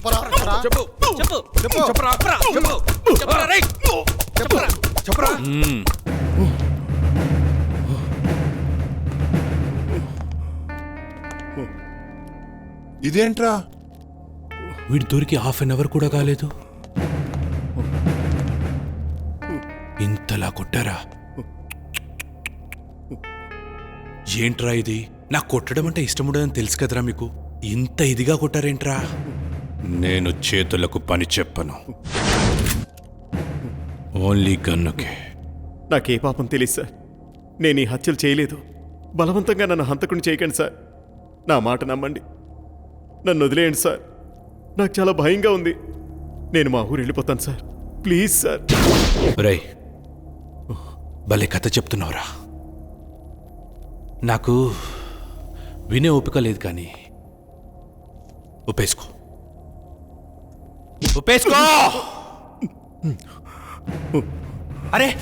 చెప్పరా చెప్పరా. చెప్పు చెప్పు. చెప్పు. చెప్పరా చెప్పు. చెప్పరా రేయ్ చెప్పరా చెప్పరా. ఇదేంట్రా? వీడి దొరికి హాఫ్ అన్ అవర్ కూడా కాలేదు. ఇంతలా కొట్టారా? ఏంట్రా ఇది? నాకు కొట్టడం అంటే ఇష్టం ఉండదని తెలుసు కదరా మీకు. ఇంత ఇదిగా కొట్టారేంట్రా? నేను చేతులకు పని చెప్పను. ఓన్లీ గన్నుకే నాకే పాపం తెలియదు సార్. నేను ఈ హత్యలు చేయలేదు. బలవంతంగా నన్ను హంతకుని చేయకండి సార్. నా మాట నమ్మండి. నన్ను వదిలేయండి సార్. నాకు చాలా భయంగా ఉంది. నేను మా ఊరు వెళ్ళిపోతాను సార్. Please sir. రేయ్ భలే కథ చెప్తున్నావురా. నాకు వినే ఓపిక లేదు కానీ ఒప్పేసుకో. ఒప్పేసుకో అరే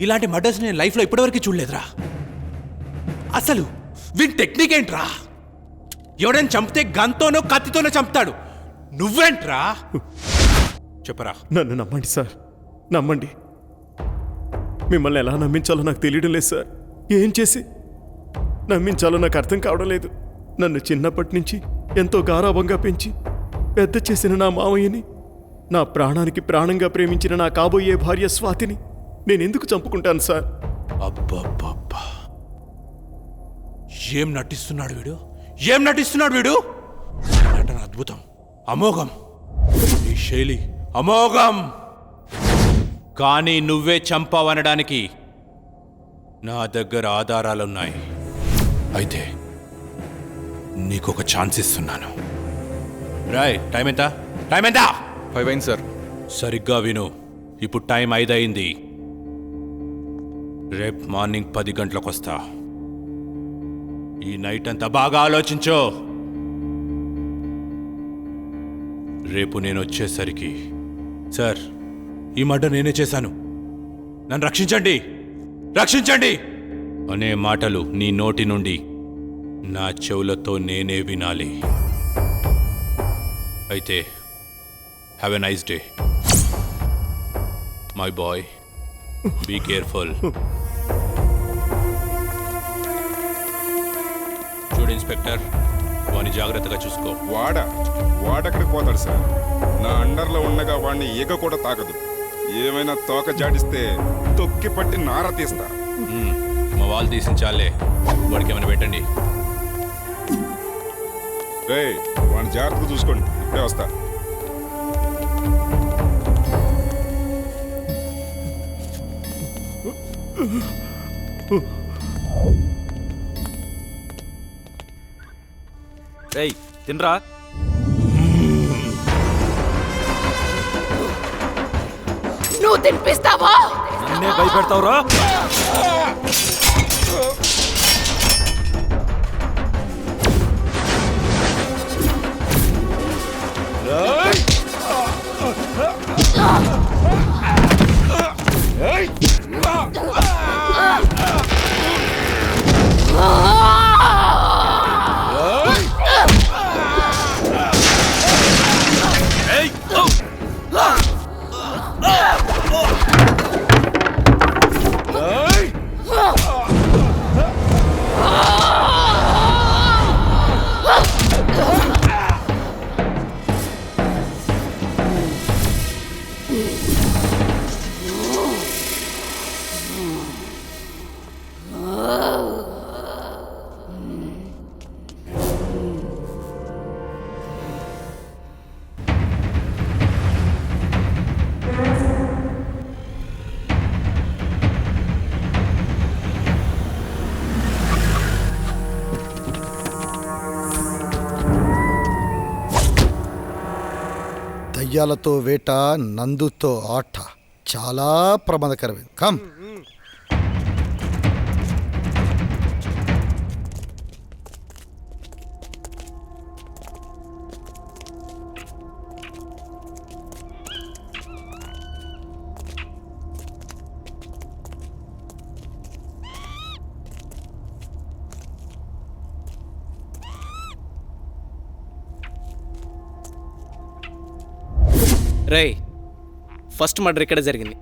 ఇలాంటి మర్డర్స్ నేను లైఫ్లో ఇప్పటివరకు చూడలేదురా. అసలు వీని టెక్నిక్ ఏంట్రా? ఎవడైనా చంపితే గన్తోనో కత్తితోనో చంపుతాడు. నువ్వేంట్రా? చెప్పరా. నన్ను నమ్మండి సార్. నమ్మండి. మిమ్మల్ని ఎలా నమ్మించాలో నాకు తెలియడం లేదు సార్. ఏం చేసి నమ్మించాలో నాకు అర్థం కావడం లేదు. నన్ను చిన్నప్పటి నుంచి ఎంతో గారాభంగా పెంచి పెద్ద చేసిన నా మామయ్యని నా ప్రాణానికి ప్రాణంగా ప్రేమించిన నా కాబోయే భార్య స్వాతిని నేను ఎందుకు చంపుకుంటాను సార్? అబ్బబ్బబ్బా. ఏం నటిస్తున్నాడు వీడు? ఏం నటిస్తున్నాడు వీడు? నటన అద్భుతం. అమోఘం. ఈ శైలి అమోఘం. కానీ నువ్వే చంపావనడానికి నా దగ్గర ఆధారాలున్నాయి. అయితే నీకొక ఛాన్స్ ఇస్తున్నాను. రాయ్ టైం ఎంత? టైం ఎంత? ఫైవ్ అయింది సార్. సరిగ్గా విను. ఇప్పుడు టైం ఐదయింది రేపు మార్నింగ్ పది గంటలకు వస్తా. ఈ నైట్ అంతా బాగా ఆలోచించో. రేపు నేను వచ్చేసరికి. సార్ ఈ మర్డర్ నేనే చేశాను. నన్ను రక్షించండి. రక్షించండి! అనే మాటలు నీ నోటి నుండి నా చెవులతో నేనే వినాలి. అయితే have a nice day my boy be careful చూడు ఇన్స్పెక్టర్ వాని జాగ్రత్తగా చూసుకో. వాడ? వాడెక్కడికి పోతాడు సార్? నా అండర్లో ఉండగా వాడిని ఈగ కూడా తాకదు. ఏమైనా తోక జాడిస్తే తొక్కి పట్టి నార తీస్తా. మా వాళ్ళు తీసించాలే వాడికి ఏమైనా పెట్టండి. రే వాడిని జాగ్రత్తగా చూసుకోండి. ఇప్పుడే వస్తా. రేయ్ తినరా? నువ్వు తినిపిస్తావా? నన్నే భయపెడతావురా? เฮ้ย దయ్యాలతో వేట నందుతో ఆట. చాలా ప్రమాదకరమైంది. కమ్. రేయ్ ఫస్ట్ మర్డర్ ఇక్కడ జరిగింది.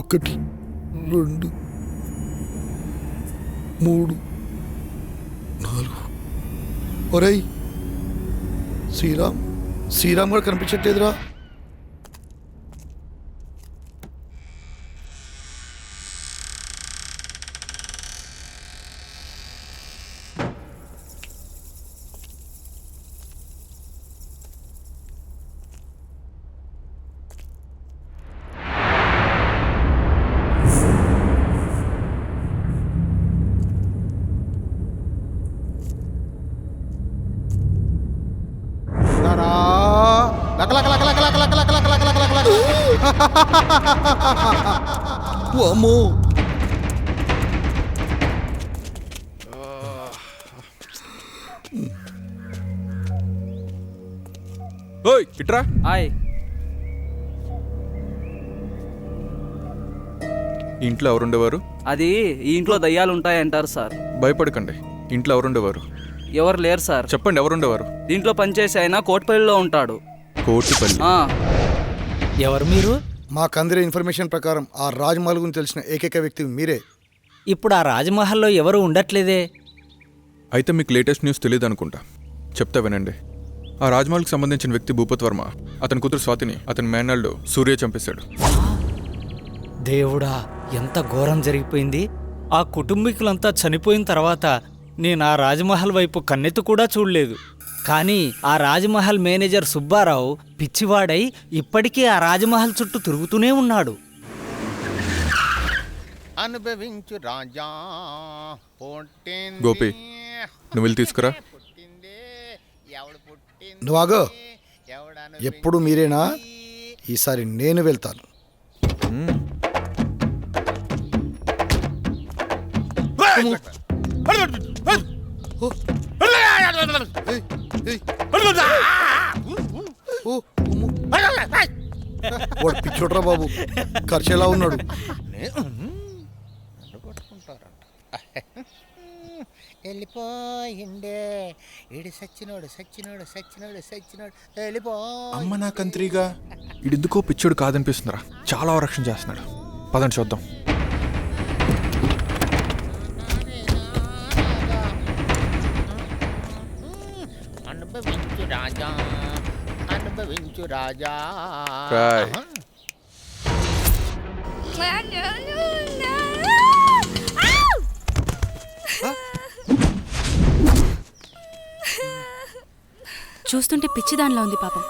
ఒకటి రెండు మూడు నాలుగు. ఒరేయ్ శ్రీరామ్ శ్రీరామ్ కూడా కనిపించట్లేదురా. అమ్మో ఓయ్ ఇట్రా హాయ్ ఇంట్లో ఎవరుండేవారు అది ఈ ఇంట్లో దయ్యాలు ఉంటాయంటారు సార్ భయపడకండి ఇంట్లో ఎవరుండేవారు ఎవరు లేరు సార్ చెప్పండి ఎవరుండేవారు దీంట్లో పనిచేసే ఆయన కోటిపల్లిలో ఉంటాడు కోటిపల్లి. ఎవరు మీరు? మాకు అందిన ఇన్ఫర్మేషన్ ప్రకారం ఆ రాజమహల్ గురించి తెలిసిన ఏకైక వ్యక్తి మీరే. ఇప్పుడు ఆ రాజమహల్లో ఎవరు ఉండట్లేదే? అయితే మీకు లేటెస్ట్ న్యూస్ తెలియదు అనుకుంటా చెప్తా వినండి. ఆ రాజ్మహల్కి సంబంధించిన వ్యక్తి భూపత్ వర్మ. అతని కూతురు స్వాతిని అతని మేనల్డు సూర్య చంపేశాడు. దేవుడా ఎంత ఘోరం జరిగిపోయింది. ఆ కుటుంబీకులంతా చనిపోయిన తర్వాత నేను ఆ రాజమహల్ వైపు కన్నెత్తు కూడా చూడలేదు. కానీ ఆ రాజమహల్ మేనేజర్ సుబ్బారావు పిచ్చివాడై ఇప్పటికీ ఆ రాజమహల్ చుట్టూ తిరుగుతూనే ఉన్నాడు. అనుభవించు రాజా గోపి నువ్వు వెళ్ళి తీసుకురా. నువ్వు ఆగో. ఎప్పుడు మీరేనా? ఈసారి నేను వెళ్తాను. వాడు పిచ్చోట్రా బాబు. ఖర్చు ఎలా ఉన్నాడు. వెళ్ళిపోయిండే. ఇడి సచ్చినోడు సచ్చినోడు సచ్చినోడు సచ్చినోడు. వెళ్ళిపో అమ్మ నా కంత్రిగా ఇడెందుకో పిచ్చోడు కాదనిపిస్తుందిరా. చాలా రక్షణ చేస్తున్నాడు. పదండి చూద్దాం. అనుభవించు రాజా అనుభవించు రాజా. చూస్తుంటే పిచ్చిదానిలా ఉంది పాపం.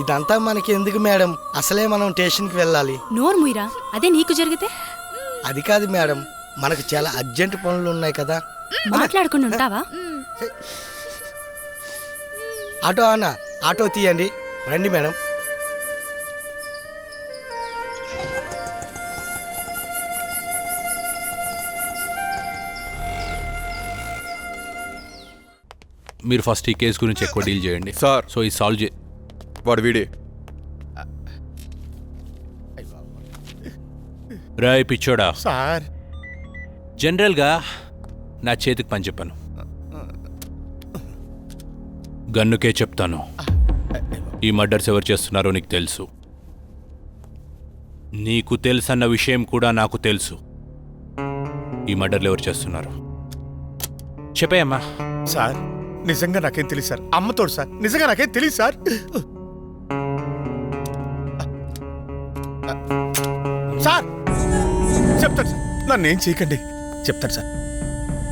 ఇదంతా మనకి ఎందుకు మేడం? అసలే మనం స్టేషన్కి వెళ్ళాలి. నోరు ముయిరా అదే నీకు జరిగితే? అది కాదు మేడం మనకు చాలా అర్జెంట్ పనులు ఉన్నాయి కదా. మాట్లాడకుండా ఉంటావా? ఆటో అన్న ఆటో తీయండి. రండి మేడం. మీరు ఫస్ట్ ఈ కేసు గురించి ఎక్కువ డీల్ చేయండి. సార్. సో ఈ సాల్వ్ చే వాడు వీడే. రాయ్ పిచ్చోడా? సార్. జనరల్గా నా చేతికి పని చెప్పాను. గన్నుకే చెప్తాను. ఈ మర్డర్స్ ఎవరు చేస్తున్నారో నీకు తెలుసు. నీకు తెలుసన్న విషయం కూడా నాకు తెలుసు. ఈ మర్డర్లు ఎవరు చేస్తున్నారు? చెప్పేయమ్మా సార్ నిజంగా నాకేం తెలియదు సార్. అమ్మతోడు సార్. నిజంగా నాకేం తెలియదు సార్. సార్ చెప్తాను సార్. నన్ను ఏం చేయకండి. చెప్తాను సార్.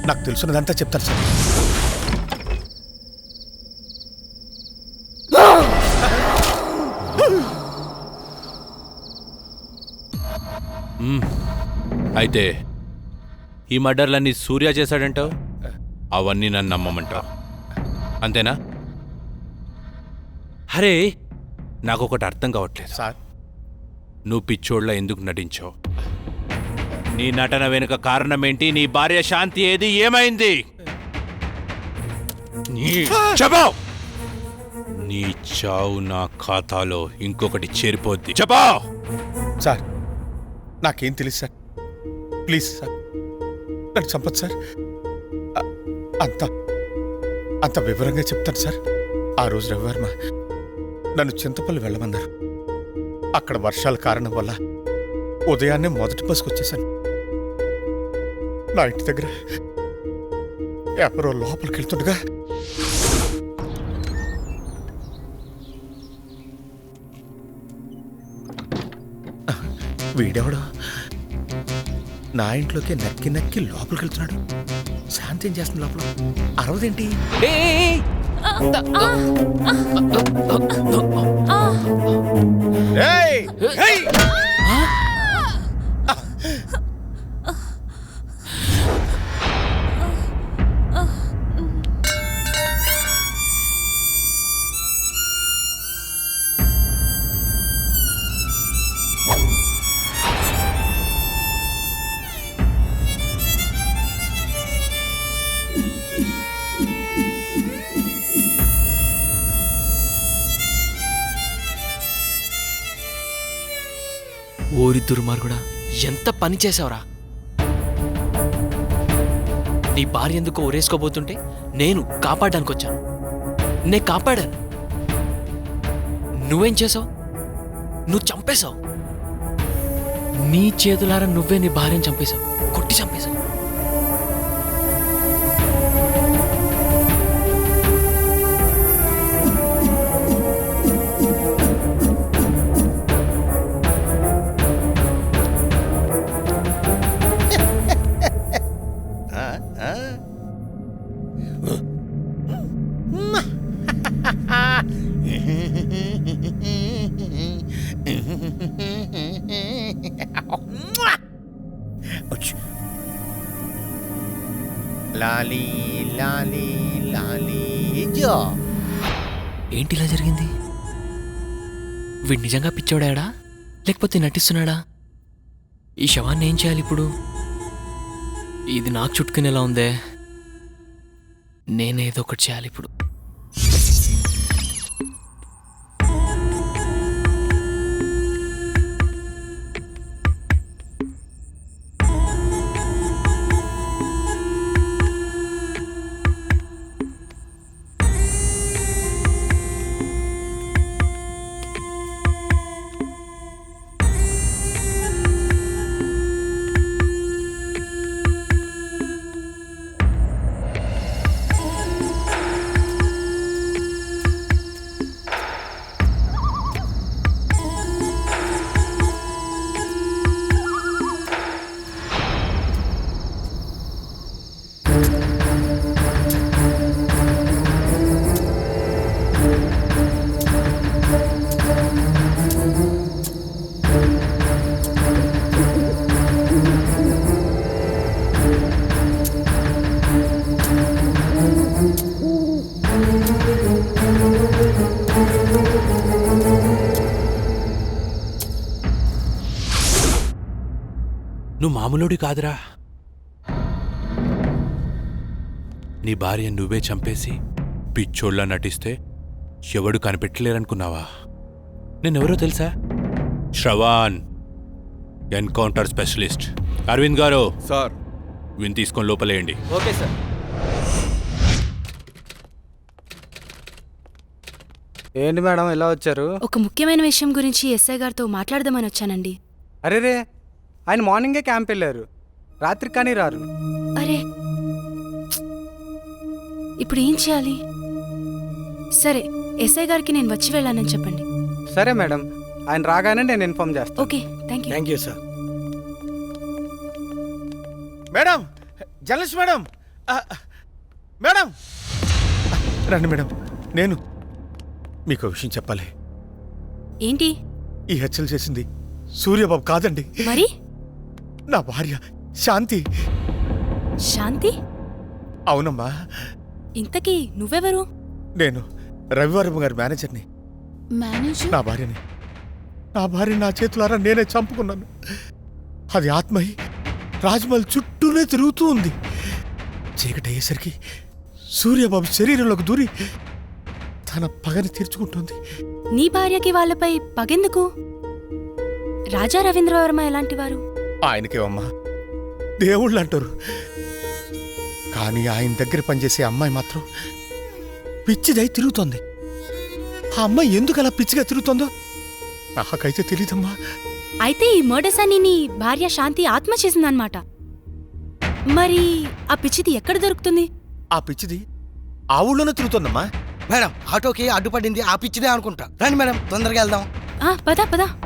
నాకు తెలుసున్నదంతా చెప్తాను సార్. అయితే ఈ మర్డర్లన్నీ సూర్య చేశాడంటావు? అవన్నీ నన్ను నమ్మమంటావు. అంతేనా? అరే నాకు ఒకటి అర్థం కావట్లేదు. సార్. నువ్వు పిచ్చోళ్ళ ఎందుకు నటించావు? నీ నటన వెనుక కారణం ఏంటి నీ భార్య శాంతి ఏది? ఏమైంది? నీ చెప్పావు నీ చావు నా ఖాతాలో ఇంకొకటి చేరిపోద్ది. చెప్పావు సార్ నాకేం తెలుసు సార్. ప్లీజ్ సార్ నన్ను చంపదు సార్. అంత అంతా అంత వివరంగా చెప్తాను సార్. ఆ రోజు రవివర్మ నన్ను చింతపల్లి వెళ్ళమన్నారు. అక్కడ వర్షాల కారణం వల్ల ఉదయాన్నే మొదటి బస్సుకు వచ్చేసాను. నా ఇంటి దగ్గర ఎవరో లోపలికి వెళ్తుండగా వీడెవడో? నా ఇంట్లోకి నక్కి నక్కి లోపలికి వెళ్తున్నాడు. శాంతి ఏం చేస్తుంది లోపల? అరవదేంటి? ఏయ్! ఓరి దుర్మార్గుడా ఎంత పని చేసావురా నీ భార్య ఎందుకు ఒరేసుకోబోతుంటే నేను కాపాడడానికి వచ్చాను నే కాపాడాను. నువ్వేం చేసావు నువ్వు చంపేశావు. నీ చేతులారా నువ్వే నీ భార్యను చంపేశావు. కొట్టి చంపేశావు. జో ఏంటి ఇలా జరిగింది? వీడు నిజంగా పిచ్చోడాడా? లేకపోతే నటిస్తున్నాడా? ఈ శవాన్ని ఏం చేయాలి ఇప్పుడు? ఇది నాకు చుట్టుకునేలా ఉందే. నేనేదో ఒకటి చేయాలి ఇప్పుడు. మామూలుడి కాదురా. నీ భార్య నువ్వే చంపేసి పిచ్చోళ్ళ నటిస్తే ఎవడు కనిపెట్టలేరనుకున్నావా? నేనెవరో తెలుసా? శ్రవాన్ ఎన్కౌంటర్ స్పెషలిస్ట్. అరవింద్ గారు సార్. విని తీసుకొని లోపలేయండి. Okay sir. ఏంటి మేడం ఎలా వచ్చారు? ఒక ముఖ్యమైన విషయం గురించి ఎస్ఐ గారితో మాట్లాడదామని వచ్చానండి. అరే రే ఆయన మార్నింగే క్యాంప్ వెళ్ళారు. రాత్రి కానీ రారు. అరే ఇప్పుడు ఏం చేయాలి? సరే ఎస్ఐ గారికి నేను వచ్చి వెళ్ళానని చెప్పండి. సరే మేడం ఆయన రాగానే నేను ఇన్ఫార్మ్ చేస్తాను. Okay thank you. Thank you sir. Madam journalist madam madam. రండి మేడం నేను మీకు ఒక విషయం చెప్పాలి. ఏంటి? ఈ హత్యలు చేసింది సూర్యబాబు కాదండి. మరి? నా భార్య శాంతి. శాంతి? అవునమ్మా. ఇంతకీ నువ్వెవరు? నేను రవివర్మ గారి మేనేజర్ని. మేనేజర్? నా భార్యని. నా భార్య నా చేతులారా నేనే చంపుకున్నాను. అది ఆత్మయి రాజమహల్ చుట్టూనే తిరుగుతూ ఉంది. చీకటి అయ్యేసరికి సూర్యబాబు శరీరంలోకి దూరి తన పగని తీర్చుకుంటుంది. నీ భార్యకి వాళ్ళపై పగెందుకు? రాజా రవీంద్రవర్మ ఎలాంటి వారు ఆయనకేవమ్మా దేవుళ్ళు అంటారు కానీ ఆయన దగ్గర పనిచేసే అమ్మాయి మాత్రం పిచ్చిదై తిరుగుతోంది. ఆ అమ్మాయి ఎందుకు అలా పిచ్చిగా తిరుగుతోందో నాకైతే తెలీదమ్మా. అయితే ఈ మర్డర్స్ అని నీ భార్య శాంతి ఆత్మ చేసిందన్నమాట. మరి ఆ పిచ్చిది ఎక్కడ దొరుకుతుంది? ఆ పిచ్చిది ఆ ఊళ్ళోనే తిరుగుతోందమ్మా. మేడం ఆటోకి అడ్డుపడింది ఆ పిచ్చిదే అనుకుంటా. రండి మేడం తొందరగా వెళ్దాం. ఆ, పద పద.